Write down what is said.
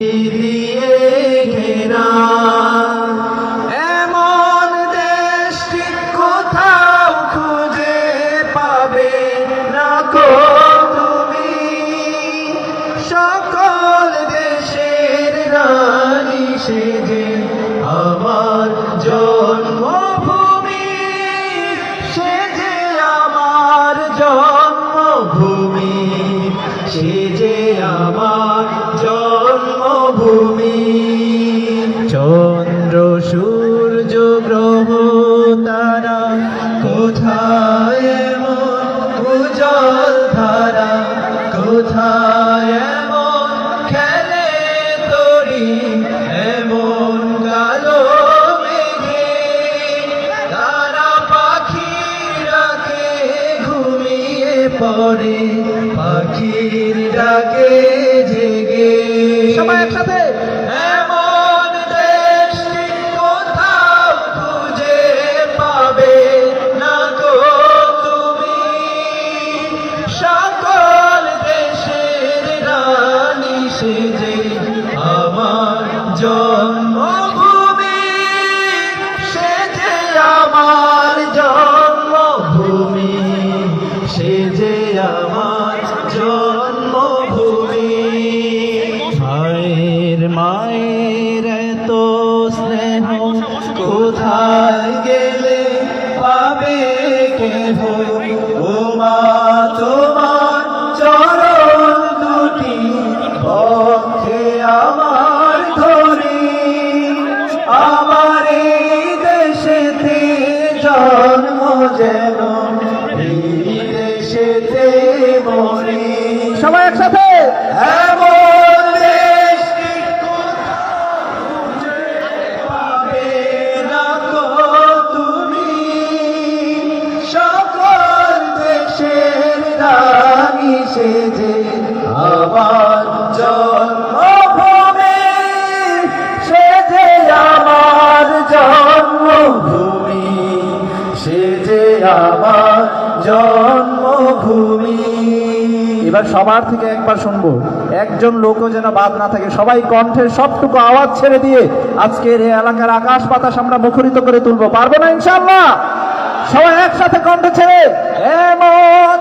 দিয়ে ঘেরা এমন খুঁজে না সকল রানী সেজে আমার জন্মভূমি আমার জন্মভূমি আমার পড়ে পাখির ডাকে জেগে। সবাই একসাথে? এমন দেশটি কোথাও খুঁজে পাবে না তুমি। সকল দেশের রানী সেজে আমার ও তোমার পক্ষে আমার ধরি। আমার এই দেশেতে জন্ম যেন দেশেতে মরি। সবাই একসাথে। রানী সেজে আমার জন্মভূমি, সেজে আমার জন্মভূমি, সেজে আমার জন্মভূমি। এবার সবার থেকে একবার শুনব, একজন লোকও যেন বাদ না থাকে, সবাই কণ্ঠের সবটুকু আওয়াজ ছেড়ে দিয়ে আজকের এই এলাকার আকাশ বাতাস আমরা মুখরিত করে তুলবো, পারব না ইনশাল্লাহ সবাই একসাথে কণ্ঠ ছেড়ে, এমন